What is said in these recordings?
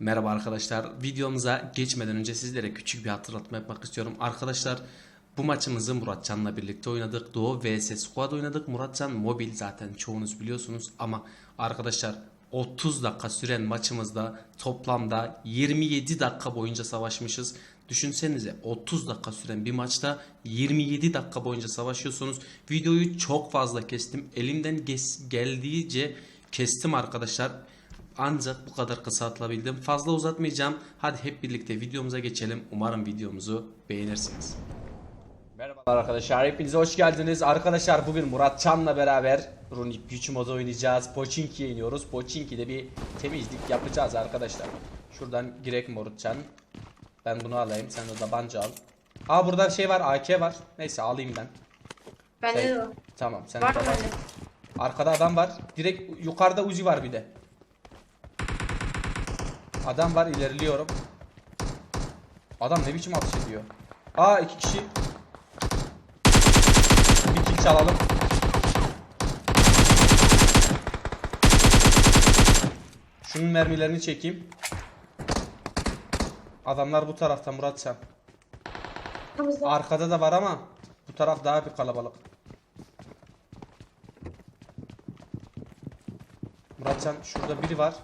Merhaba arkadaşlar. Videomuza geçmeden önce sizlere küçük bir hatırlatma yapmak istiyorum. Arkadaşlar bu maçımızı Muratcan'la birlikte oynadık. Doğu vs Squad oynadık. Muratcan mobil zaten çoğunuz biliyorsunuz ama arkadaşlar 30 dakika süren maçımızda toplamda 27 dakika boyunca savaşmışız. Düşünsenize 30 dakika süren bir maçta 27 dakika boyunca savaşıyorsunuz. Videoyu çok fazla kestim. Elimden geldiğince kestim arkadaşlar. Ancak bu kadar kısaltabildim. Fazla uzatmayacağım. Hadi hep birlikte videomuza geçelim. Umarım videomuzu beğenirsiniz. Merhabalar arkadaşlar. Hepinize hoş geldiniz. Arkadaşlar bugün Murat Çan'la beraber Runic güç modu oynayacağız. Pochinki'ye iniyoruz. Pochinki'de bir temizlik yapacağız arkadaşlar. Şuradan girek Muratcan. Ben bunu alayım. Sen de tabanca al. Aa burada şey var. AK var. Neyse alayım ben. Bende Sen- de. Tamam sen Var de tabanca-? Arkada adam var. Direkt yukarıda Uzi var bir de. Adam var ilerliyorum. Adam ne biçim atış ediyor. Aa iki kişi. Bir kill çalalım. Şunun mermilerini çekeyim. Adamlar bu tarafta Muratcan. Arkamızda. Arkada da var ama bu taraf daha bir kalabalık. Muratcan şurada biri var.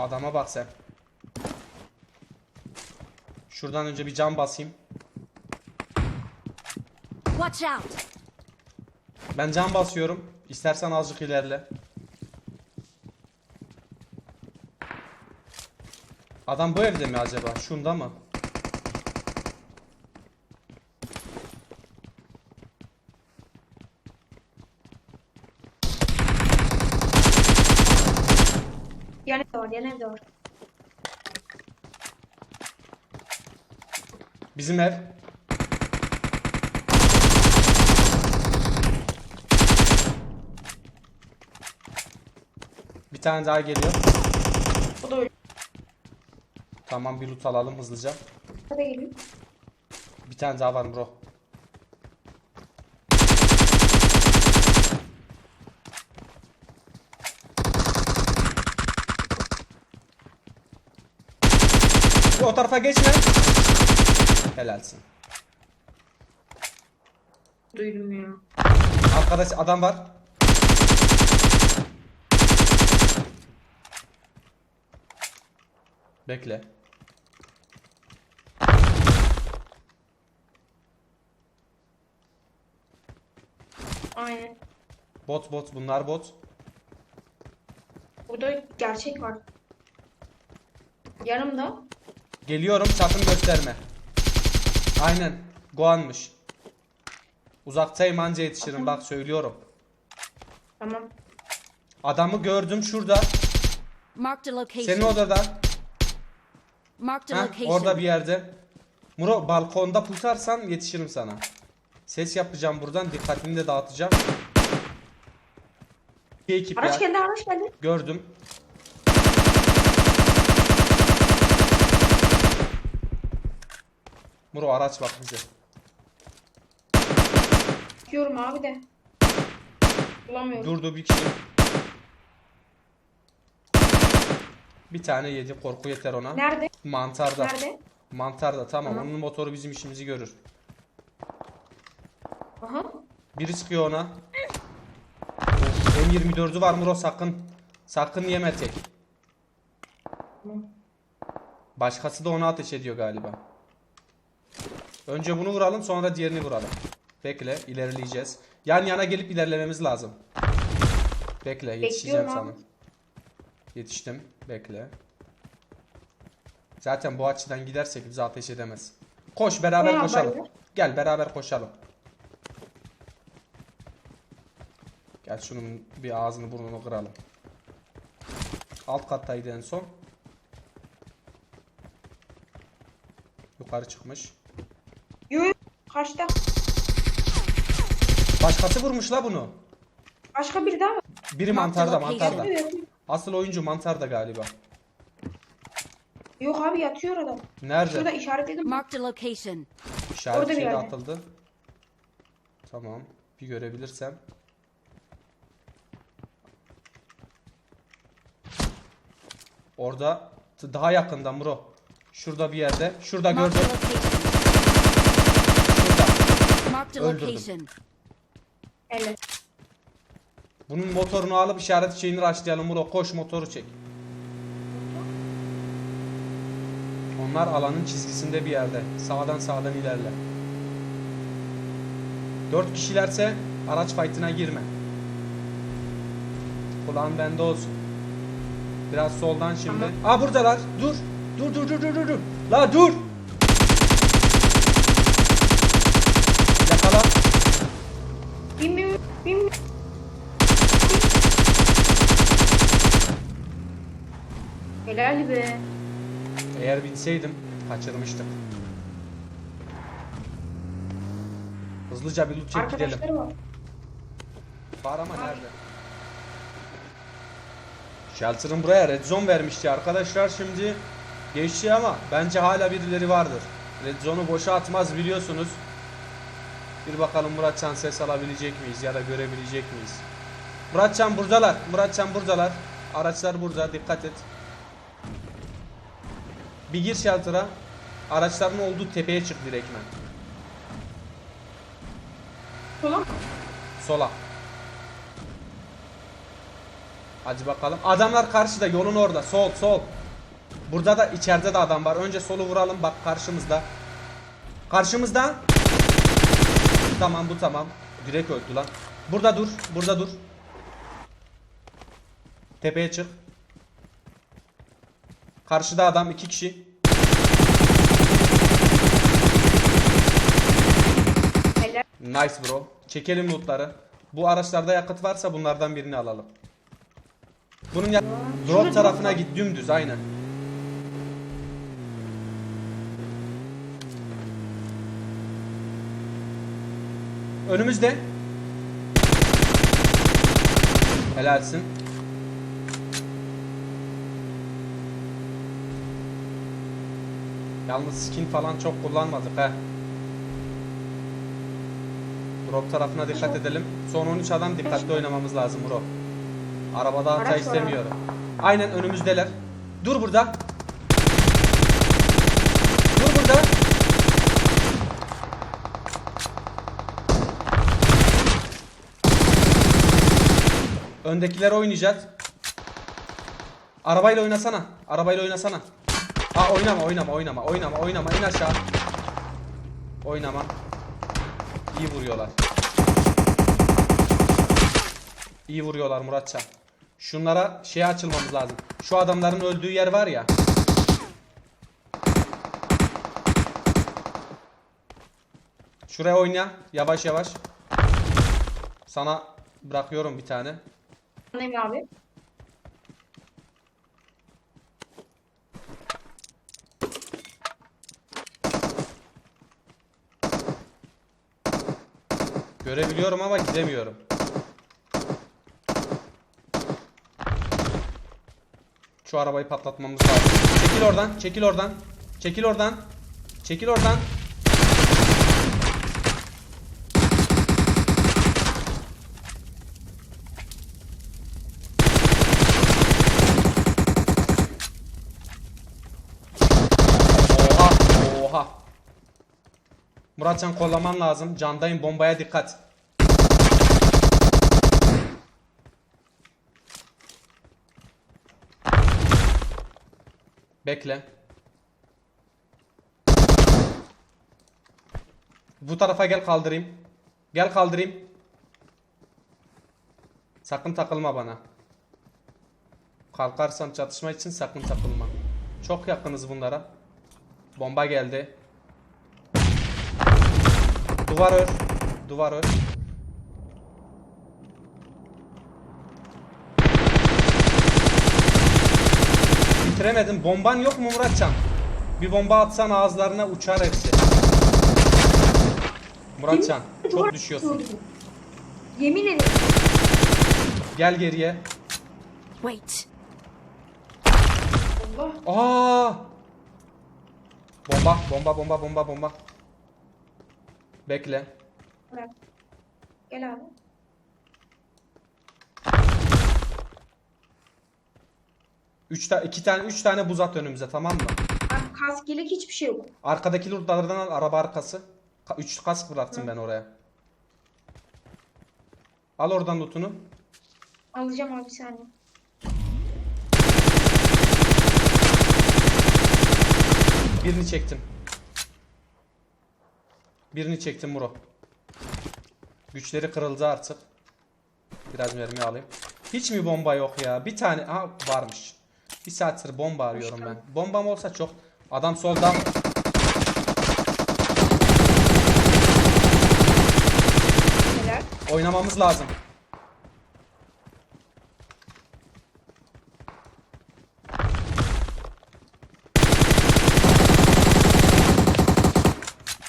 Adama bak sen. Şuradan önce bir cam basayım. Watch out! Ben cam basıyorum. İstersen azıcık ilerle. Adam bu evde mi acaba? Şunda mı? Evde var. Bizim ev. Bir tane daha geliyor. O da öyle. Tamam bir loot alalım hızlıca. Hadi geliyor. Bir tane daha var bro. O tarafa geçme. Helalsin. Duydum ya. Arkadaş adam var. Bekle. Aynen. Bot bot bunlar bot. Burada gerçek var. Yanımda. Geliyorum sakın gösterme. Aynen. Goan'mış. Uzaktayım anca yetişirim bak söylüyorum. Tamam. Adamı gördüm şurada. Marked location. Senin odada. Marked Heh, location. orada bir yerde. Muro balkonda pusarsan yetişirim sana. Ses yapacağım buradan dikkatini de dağıtacağım. Bir ekip Araç ya. geldi, araç geldi. Gördüm. Muro araç bak bize. Diyorum abi de. Bulamıyorum. Durdu bir kişi. Bir tane yedi korku yeter ona. Nerede? Mantarda. Nerede? Mantarda tamam. Tamam. Onun motoru bizim işimizi görür. Aha. Biri sıkıyor ona. M24'ü var Muro sakın. Sakın yeme tek. Başkası da ona ateş ediyor galiba. Önce bunu vuralım sonra diğerini vuralım. Bekle ilerleyeceğiz. Yan yana gelip ilerlememiz lazım. Bekle yetişeceğim Bekliyorum sana. abi. Yetiştim. Bekle. Zaten bu açıdan gidersek bize ateş edemez. Koş beraber Ne koşalım. haberler? Gel beraber koşalım. Gel şunun bir ağzını burnunu kıralım. Alt kattaydı en son. Yukarı çıkmış. Kaçta? Başkası vurmuş la bunu. Başka biri daha var. Biri mantarda mantarda. Yatıyor. Asıl oyuncu mantarda galiba. Yok abi yatıyor adam. Nerede? Şurada işaretledim. Marked a location. İşaret Orada bir şeyi yerde. atıldı. Tamam. Bir görebilirsem. Orada daha yakında Muro. Şurada bir yerde. Şurada Marked gördüm. location. Marked a location. Bunun motorunu alıp işaret şeyini açlayalım Muro. Koş motoru çek. Onlar alanın çizgisinde bir yerde. Sağdan sağdan ilerle. Dört kişilerse araç fight'ına girme. Kulağın bende olsun. Biraz soldan şimdi. Aa buradalar. Dur dur dur dur dur. dur. La dur. Bin bin bin. bin. Helal be. Eğer binseydim kaçırmıştık. Hızlıca bir loot çek gidelim. Var ama nerede? Shelter'ın buraya red zone vermişti arkadaşlar şimdi geçti ama bence hala birileri vardır. Red zone'u boşa atmaz biliyorsunuz. Bir bakalım Muratcan ses alabilecek miyiz ya da görebilecek miyiz? Muratcan buradalar. Muratcan buradalar. Araçlar burada dikkat et. Bir gir shelter'a. Araçların olduğu tepeye çık direktmen. Sola. Sola. Hadi bakalım. Adamlar karşıda yolun orada. Sol sol. Burada da içeride de adam var. Önce solu vuralım. Bak karşımızda. Karşımızda. Tamam bu tamam. Direkt öldü lan. Burada dur. Burada dur. Tepeye çık. Karşıda adam iki kişi. Nice bro. Çekelim lootları. Bu araçlarda yakıt varsa bunlardan birini alalım. Bunun ya drop tarafına git dümdüz aynen. Önümüzde. Helalsin. Yalnız skin falan çok kullanmadık he. Drop tarafına dikkat edelim. Son 13 adam dikkatli oynamamız lazım bro. Arabada hata Araç istemiyorum. Aynen önümüzdeler. Dur burada. Dur burada. Öndekiler oynayacak. Arabayla oynasana. Arabayla oynasana. Aa oynama oynama oynama oynama oynama in aşağı. Oynama. İyi vuruyorlar. İyi vuruyorlar Muratcan. Şunlara şey açılmamız lazım. Şu adamların öldüğü yer var ya. Şuraya oyna. Yavaş yavaş. Sana bırakıyorum bir tane. Anlayayım abi. Görebiliyorum ama gidemiyorum. Şu arabayı patlatmamız lazım. Çekil oradan, çekil oradan. Çekil oradan. Çekil oradan. Oha, oha. Muratcan kollaman lazım. Candayım bombaya dikkat. Bekle. Bu tarafa gel kaldırayım. Gel kaldırayım. Sakın takılma bana. Kalkarsan çatışma için sakın takılma. Çok yakınız bunlara. Bomba geldi. Duvar ör. Duvar ör. Bitiremedim. Bomban yok mu Muratcan? Bir bomba atsan ağızlarına uçar hepsi. Muratcan çok düşüyorsun. Yemin ederim. Gel geriye. Wait. Allah. Aa! Bomba, bomba, bomba, bomba, bomba. Bekle. Bırak. Gel abi. 3 ta 2 tane 3 tane buz at önümüze tamam mı? Abi kask yelek hiçbir şey yok. Arkadaki lootlardan al araba arkası. 3 kask bıraktım ben oraya. Al oradan lootunu. Alacağım abi bir saniye. Birini çektim. Birini çektim Muro. Güçleri kırıldı artık. Biraz mermi alayım. Hiç mi bomba yok ya? Bir tane ha varmış. Bir saattir bomba arıyorum ben. Bombam olsa çok. Adam solda. Helal. Oynamamız lazım.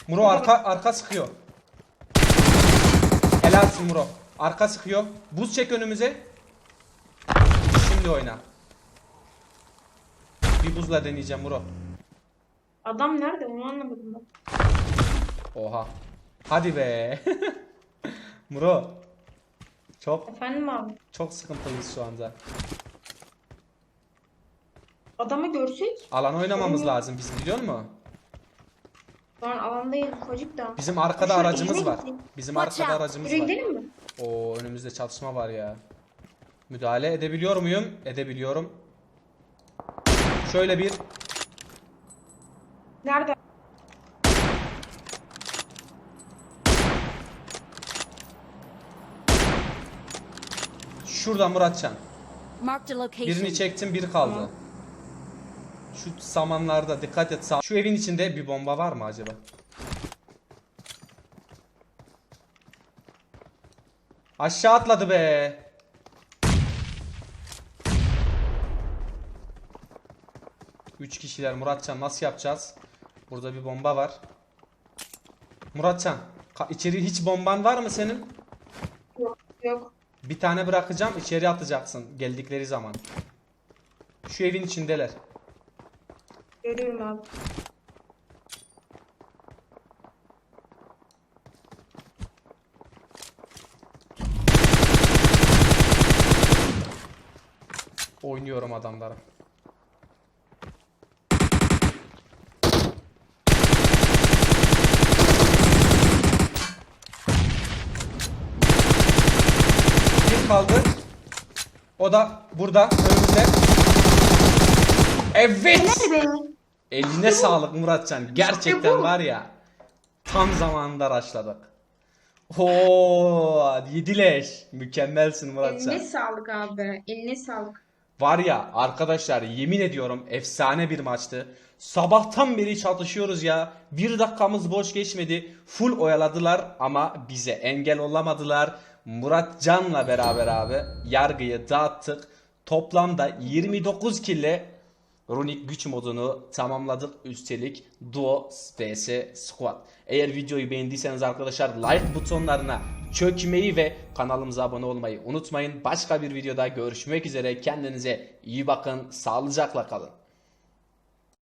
Muro arka arka sıkıyor. Helalsin Muro. Arka sıkıyor. Buz çek önümüze. Şimdi oyna. Bir buzla deneyeceğim Muro. Adam nerede onu anlamadım ben. Oha. Hadi be. Muro. Çok Efendim abi. çok sıkıntılıyız şu anda. Adamı görsek Alan oynamamız yok. lazım bizim biliyor musun? Şu an alandayız ufacık da. Bizim arkada Şöyle aracımız var. gitsin. Bizim arkada aracımız Yürü var. gidelim mi? Oo önümüzde çatışma var ya. Müdahale edebiliyor muyum? Edebiliyorum. Şöyle bir Nerede? şurada Muratcan. Marked a location. Birini çektim bir kaldı. Şu samanlarda dikkat et. Sağ. Şu evin içinde bir bomba var mı acaba? Aşağı atladı be. Üç kişiler Muratcan nasıl yapacağız? Burada bir bomba var. Muratcan içeri hiç bomban var mı senin? Yok. Yok. Bir tane bırakacağım içeri atacaksın geldikleri zaman. Şu evin içindeler. Görüyorum abi. Oynuyorum adamlara. Bir kaldı. O da burada önümüzde. Evet. Eline sağlık Muratcan. Gerçekten var ya. Tam zamanında raşladık. Oo, yedileş. Mükemmelsin Muratcan. Eline sağlık abi. Eline sağlık. Var ya arkadaşlar yemin ediyorum efsane bir maçtı. Sabahtan beri çatışıyoruz ya. Bir dakikamız boş geçmedi. Full oyaladılar ama bize engel olamadılar. Murat Can'la beraber abi yargıyı dağıttık. Toplamda 29 kille Runic güç modunu tamamladık. Üstelik Duo vs Squad. Eğer videoyu beğendiyseniz arkadaşlar like butonlarına çökmeyi ve kanalımıza abone olmayı unutmayın. Başka bir videoda görüşmek üzere. Kendinize iyi bakın. Sağlıcakla kalın.